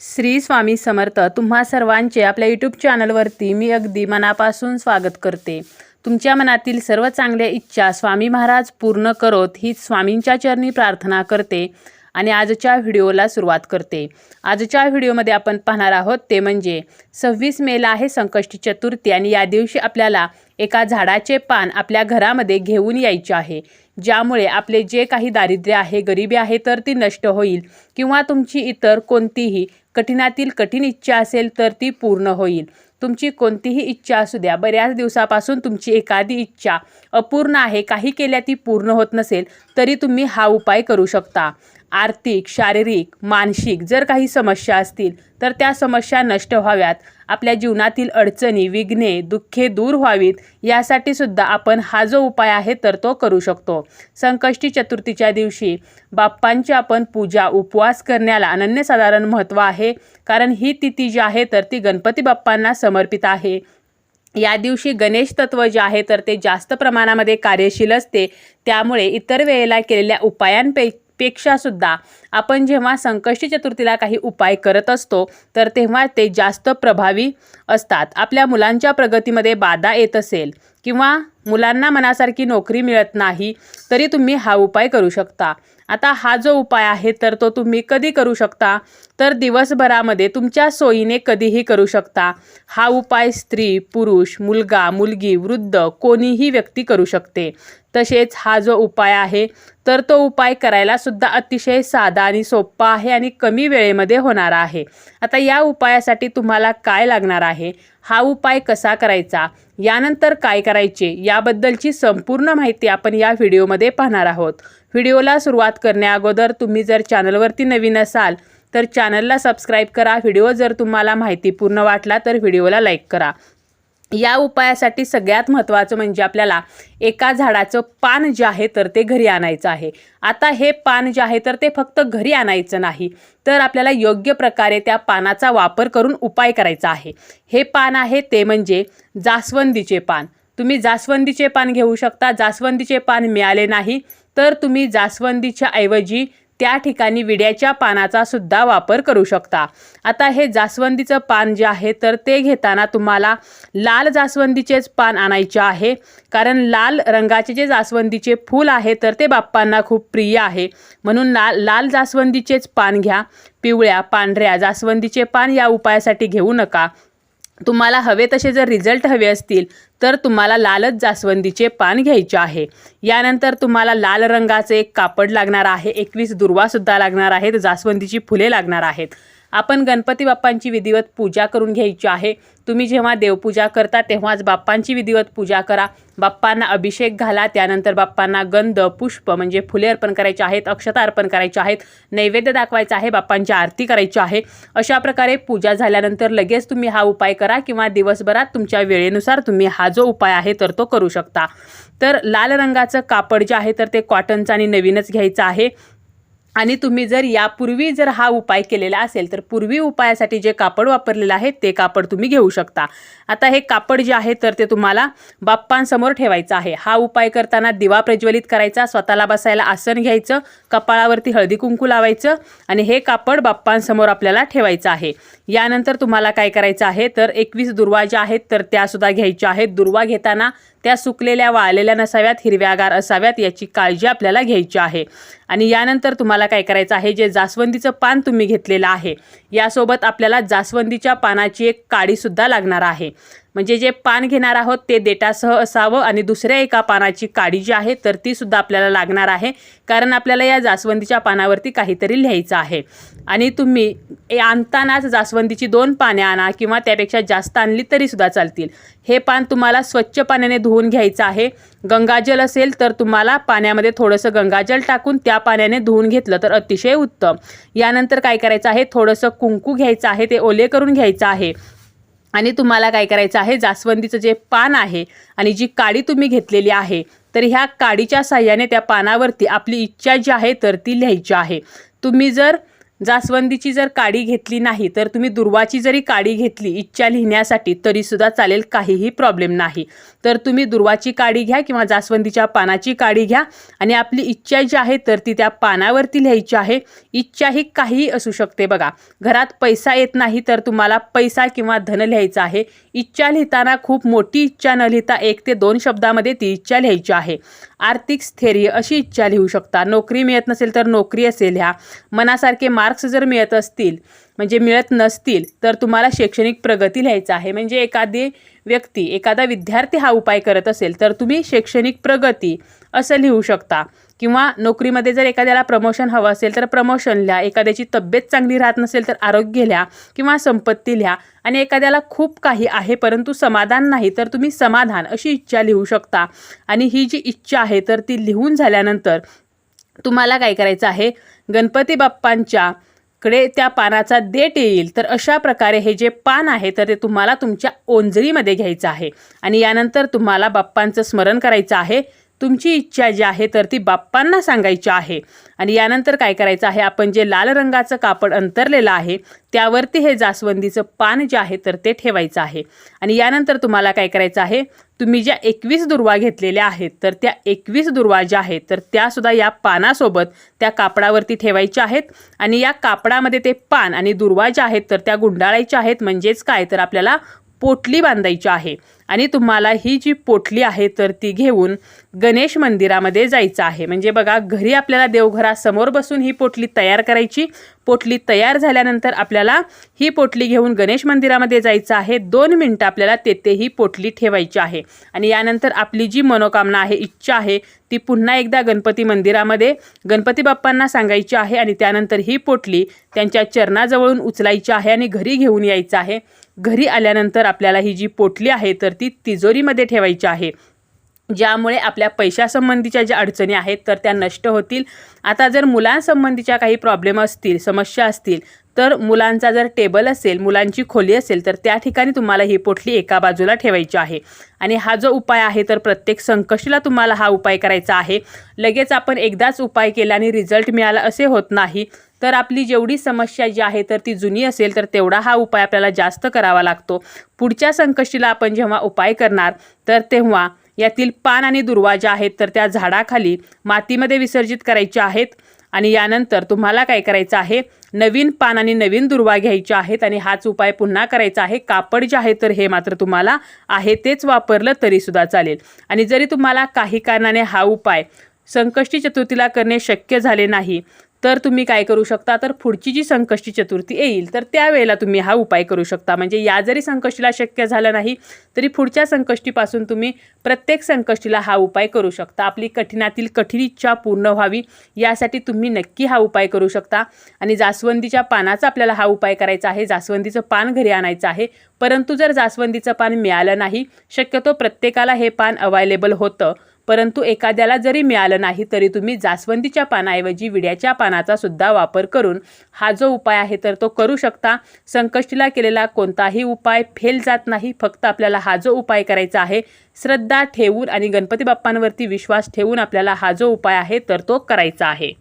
श्री स्वामी समर्थ तुम्हा सर्वांचे आपल्या यूट्यूब चॅनलवरती मी अगदी मनापासून स्वागत करते. तुमच्या मनातील सर्व चांगल्या इच्छा स्वामी महाराज पूर्ण करोत हीच स्वामींच्या चरणी प्रार्थना करते आणि आजच्या व्हिडिओला सुरुवात करते. आजच्या व्हिडिओमध्ये आपण पाहणार आहोत ते म्हणजे सव्वीस मेला आहे संकष्टी चतुर्थी आणि या दिवशी आपल्याला एका झाडाचे पान आपल्या घरामध्ये घेऊन यायचे आहे. ज्यामुळे आपले जे काही दारिद्र्य आहे गरिबी आहे तर ती नष्ट होईल किंवा तुमची इतर कोणतीही कठीणातील कठीण इच्छा असेल तर ती पूर्ण होईल. तुमची कोणतीही इच्छा असू द्या. बऱ्याच दिवसापासून तुमची एखादी इच्छा अपूर्ण आहे. काही केल्या ती पूर्ण होत नसेल तरी तुम्ही हा उपाय करू शकता. आर्थिक शारीरिक मानसिक जर काही समस्या असतील तर त्या समस्या नष्ट व्हाव्यात. आपल्या जीवनातील अडचणी विघ्ने दुःखे दूर व्हावीत. यासाठी सुद्धा आपण हा जो उपाय आहे तर तो करू शकतो. संकष्टी चतुर्थीच्या दिवशी बाप्पांची आपण पूजा उपवास करण्याला अनन्यसाधारण महत्त्व आहे. कारण ही तिथी जी आहे तर ती गणपती बाप्पांना समर्पित आहे. या दिवशी गणेश तत्व जे आहे तर ते जास्त प्रमाणामध्ये कार्यशील असते. त्यामुळे इतर वेळेला केलेल्या उपायांपैकी पेक्षा सुद्धा आपण जेव्हा संकष्टी चतुर्थीला काही उपाय करत असतो तर तेव्हा ते जास्त प्रभावी असतात. आपल्या मुलांच्या प्रगतीमध्ये बाधा येत असेल किंवा मुलांना मनासारखी नोकरी मिळत नाही तरी तुम्ही हा उपाय करू शकता. आता हा जो उपाय आहे तर तो तुम्ही कधी करू शकता? तर दिवसभरामध्ये तुमच्या सोयीने कधीही करू शकता. हा उपाय स्त्री पुरुष मुलगा मुलगी वृद्ध कोणीही व्यक्ती करू शकते. तसेच हा जो उपाय आहे तर तो उपाय करायला सुद्धा अतिशय साधा आणि सोपा आहे आणि कमी वेळेमध्ये होणार आहे. आता या उपायासाठी तुम्हाला काय लागणार आहे? हा उपाय कसा करायचा? यानंतर काय करायचे? याबद्दलची संपूर्ण माहिती आपण या व्हिडिओमध्ये पाहणार आहोत. व्हिडिओला सुरुवात करण्याअगोदर तुम्ही जर चॅनलवरती नवीन असाल तर चॅनलला सबस्क्राईब करा. व्हिडिओ जर तुम्हाला माहितीपूर्ण वाटला तर व्हिडिओला लाईक करा. या उपायासाठी सगळ्यात महत्त्वाचं म्हणजे आपल्याला एका झाडाचं पान जे आहे तर ते घरी आणायचं आहे. आता हे पान जे आहे तर ते फक्त घरी आणायचं नाही तर आपल्याला योग्य प्रकारे त्या पानाचा वापर करून उपाय करायचा आहे. हे पान आहे ते म्हणजे जास्वंदीचे पान. तुम्ही जास्वंदीचे पान घेऊ शकता. जास्वंदीचे पान मिळाले नाही तर तुम्ही जास्वंदीच्या ऐवजी त्या ठिकाणी विड्याच्या पानाचा सुद्धा वापर करू शकता. आता हे जास्वंदीचं पान जे आहे तर ते घेताना तुम्हाला लाल जास्वंदीचेच पान आणायचे आहे. कारण लाल रंगाचे जे जास्वंदीचे फूल आहे तर ते बाप्पांना खूप प्रिय आहे. म्हणून लाल लाल जास्वंदीचेच पान घ्या. पिवळ्या पांढऱ्या जास्वंदीचे पान या उपायासाठी घेऊ नका. तुम्हाला हवे तसे जर रिझल्ट हवे असतील तर तुम्हाला लालच जास्वंदीचे पान घ्यायचे आहे. यानंतर तुम्हाला लाल रंगाचे एक कापड लागणार आहे एकवीस दुर्वासुद्धा लागणार आहेत जास्वंदीची फुले लागणार आहेत. आपण गणपती बाप्पांची विधिवत पूजा करून घ्यायची आहे. तुम्ही जेव्हा देवपूजा करता तेव्हाच बाप्पांची विधिवत पूजा करा. बाप्पांना अभिषेक घाला त्यानंतर बाप्पांना गंध पुष्प म्हणजे फुले अर्पण करायचे आहेत अक्षता अर्पण करायचे आहेत नैवेद्य दाखवायचा आहे बाप्पांची आरती करायची आहे. अशा प्रकारे पूजा झाल्यानंतर लगेच तुम्ही हा उपाय करा किंवा दिवसभरात तुमच्या वेळेनुसार तुम्ही हा जो उपाय आहे तर तो करू शकता. तर लाल रंगाचं कापड जे आहे तर ते कॉटनचं आणि नवीनच घ्यायचं आहे. आणि तुम्ही जर यापूर्वी जर हा उपाय केलेला असेल तर पूर्वी उपायासाठी जे कापड वापरलेलं आहे ते कापड तुम्ही घेऊ शकता. आता हे कापड जे आहे तर ते तुम्हाला बाप्पांसमोर ठेवायचं आहे. हा उपाय करताना दिवा प्रज्वलित करायचा स्वतःला बसायला आसन घ्यायचं कपाळावरती हळदी कुंकू लावायचं आणि हे कापड बाप्पांसमोर आपल्याला ठेवायचं आहे. यानंतर तुम्हाला काय करायचं आहे तर एकवीस दुर्वा ज्या आहेत तर त्यासुद्धा घ्यायच्या आहेत. दुर्वा घेताना त्या सुकलेल्या वाळलेल्या नसाव्यात हिरव्यागार असाव्यात याची काळजी आपल्याला घ्यायची आहे. आणि यानंतर तुम्हाला काय करायचं आहे? जे जास्वंदीचं पान तुम्ही घेतलेलं आहे यासोबत आपल्याला जास्वंदीच्या पानाची एक काडीसुद्धा लागणार आहे. म्हणजे जे पान घेणार आहोत ते देटासह असावं आणि दुसऱ्या एका पानाची काडी जी आहे तर ती सुद्धा आपल्याला लागणार आहे. कारण आपल्याला या जास्वंदीच्या पानावरती काहीतरी लिहायचं आहे. आणि तुम्ही ए आणतानाच जास्वंदीची दोन पाने आणा किंवा त्यापेक्षा जास्त आणली तरीसुद्धा चालतील. हे पान तुम्हाला स्वच्छ पाण्याने धुवून घ्यायचं आहे. गंगाजल असेल तर तुम्हाला पाण्यामध्ये थोडंसं गंगाजल टाकून त्या पाण्याने धुवून घेतलं तर अतिशय उत्तम. यानंतर काय करायचं आहे? थोडंसं कुंकू घ्यायचं आहे ते ओले करून घ्यायचं आहे. आणि तुम्हाला काय करायचं आहे? जास्वंदीचं जे पान आहे आणि जी काडी तुम्ही घेतलेली आहे तर ह्या काडीच्या साह्याने त्या पानावरती आपली इच्छा जी आहे तर ती लिहायची आहे. तुम्ही जर जास्वंदीची जर काडी घेतली नाही तर तुम्ही दुर्वाची जरी काडी घेतली इच्छा लिहिण्यासाठी तरीसुद्धा चालेल काहीही प्रॉब्लेम नाही. तर तुम्ही दुर्वाची काडी घ्या किंवा जास्वंदीच्या पानाची काडी घ्या आणि आपली इच्छा जी आहे तर ती त्या पानावरती लिहायची आहे. इच्छा ही काहीही असू शकते बघा. घरात पैसा येत नाही तर तुम्हाला पैसा किंवा धन लिहायचं आहे. इच्छा लिहिताना खूप मोठी इच्छा न लिहिता एक ते दोन शब्दामध्ये ती इच्छा लिहायची आहे. आर्थिक स्थैर्य अशी इच्छा लिहू शकता. नोकरी मिळत नसेल तर नोकरी असेल ह्या मनासारखे मार्क्स जर मिळत असतील म्हणजे मिळत नसतील तर तुम्हाला शैक्षणिक प्रगती लिहायचं आहे. म्हणजे एखादी व्यक्ती एखादा विद्यार्थी हा उपाय करत असेल तर तुम्ही शैक्षणिक प्रगती असं लिहू शकता. किंवा नोकरीमध्ये जर एखाद्याला प्रमोशन हवं असेल तर प्रमोशन लिहा. एखाद्याची तब्येत चांगली राहत नसेल तर आरोग्य लिहा किंवा संपत्ती लिहा. आणि एखाद्याला खूप काही आहे परंतु समाधान नाही तर तुम्ही समाधान अशी इच्छा लिहू शकता. आणि ही जी इच्छा आहे तर ती लिहून झाल्यानंतर तुम्हाला काय करायचं आहे? गणपती बाप्पांच्या कडे त्या पानाचा देठ येईल. तर अशा प्रकारे हे जे पान आहे तर ते तुम्हाला तुमच्या ओंजरीमध्ये घ्यायचं आहे. आणि यानंतर तुम्हाला बाप्पांचं स्मरण करायचं आहे. तुमची इच्छा जी आहे तर ती बाप्पांना सांगायची आहे. आणि यानंतर काय करायचं आहे आपण जे लाल रंगाचं कापड अंतरलेलं आहे त्यावरती हे जास्वंदीचं पान जे आहे तर ते ठेवायचं आहे. आणि यानंतर तुम्हाला काय करायचं आहे तुम्ही ज्या एकवीस दुर्वा घेतलेल्या आहेत तर त्या एकवीस दुर्वा ज्या आहेत तर त्यासुद्धा या पानासोबत त्या कापडावरती ठेवायच्या आहेत. आणि या कापडामध्ये ते पान आणि दुर्वा ज्या आहेत तर त्या गुंडाळायच्या आहेत. म्हणजेच काय तर आपल्याला पोटली बांधायची आहे. आणि तुम्हाला ही जी पोटली आहे तर ती घेऊन गणेश मंदिरामध्ये जायचं आहे. म्हणजे बघा घरी आपल्याला देवघरासमोर बसून ही पोटली तयार करायची. पोटली तयार झाल्यानंतर आपल्याला ही पोटली घेऊन गणेश मंदिरामध्ये जायचं आहे. दोन मिनटं आपल्याला तेथे ही पोटली ठेवायची आहे. आणि यानंतर आपली जी मनोकामना आहे इच्छा आहे ती पुन्हा एकदा गणपती मंदिरामध्ये गणपती बाप्पांना सांगायची आहे आणि त्यानंतर ही पोटली त्यांच्या चरणाजवळून उचलायची आहे आणि घरी घेऊन यायचं आहे. घरी आल्यानंतर आपल्याला ही जी पोटली आहे तर ती तिजोरीमध्ये ठेवायची आहे. ज्यामुळे आपल्या पैशासंबंधीच्या ज्या अडचणी आहेत तर त्या नष्ट होतील. आता जर मुलांसंबंधीच्या काही प्रॉब्लेम असतील समस्या असतील तर मुलांचा जर टेबल असेल मुलांची खोली असेल तर त्या ठिकाणी तुम्हाला ही पोटली एका बाजूला ठेवायची आहे. आणि हा जो उपाय आहे तर प्रत्येक संकष्टीला तुम्हाला हा उपाय करायचा आहे. लगेच आपण एकदाच उपाय केला आणि रिझल्ट मिळाला असे होत नाही तर आपली जेवढी समस्या जी आहे तर ती जुनी असेल तर तेवढा हा उपाय आपल्याला जास्त करावा लागतो. पुढच्या संकष्टीला आपण जेव्हा उपाय करणार तर तेव्हा यातील पान आणि दुर्वा ज्या आहेत तर त्या झाडाखाली मातीमध्ये विसर्जित करायच्या आहेत. आणि यानंतर तुम्हाला काय करायचं आहे? नवीन पान आणि नवीन दुर्वा घ्यायच्या आहेत आणि हाच उपाय पुन्हा करायचा आहे. कापड जे आहे तर हे मात्र तुम्हाला आहे तेच वापरलं तरीसुद्धा चालेल. आणि जरी तुम्हाला काही कारणाने हा उपाय संकष्टी चतुर्थीला करणे शक्य झाले नाही तर तुम्ही काय करू शकता? तर पुढची जी संकष्टी चतुर्थी येईल तर त्यावेळेला तुम्ही हा उपाय करू शकता. म्हणजे या जरी संकष्टीला शक्य झालं नाही तरी पुढच्या संकष्टीपासून तुम्ही प्रत्येक संकष्टीला हा उपाय करू शकता. आपली कठीणातील कठीण इच्छा पूर्ण व्हावी यासाठी तुम्ही नक्की हा उपाय करू शकता. आणि जास्वंदीच्या पानाचा आपल्याला हा उपाय करायचा आहे. जास्वंदीचं पान घरी आणायचं आहे. परंतु जर जास्वंदीचं पान मिळालं नाही शक्यतो प्रत्येकाला हे पान अवायलेबल होतं. परंतु एखाद्याला जरी मिळालं नाही तरी तुम्ही जास्वंदीच्या पानाऐवजी विड्याच्या पानाचा सुद्धा वापर करून हा जो उपाय आहे तर तो करू शकता. संकष्टीला केलेला कोणताही उपाय फेल जात नाही. फक्त आपल्याला हा जो उपाय करायचा आहे श्रद्धा ठेवून आणि गणपती बाप्पांवरती विश्वास ठेवून आपल्याला हा जो उपाय आहे तर तो करायचा आहे.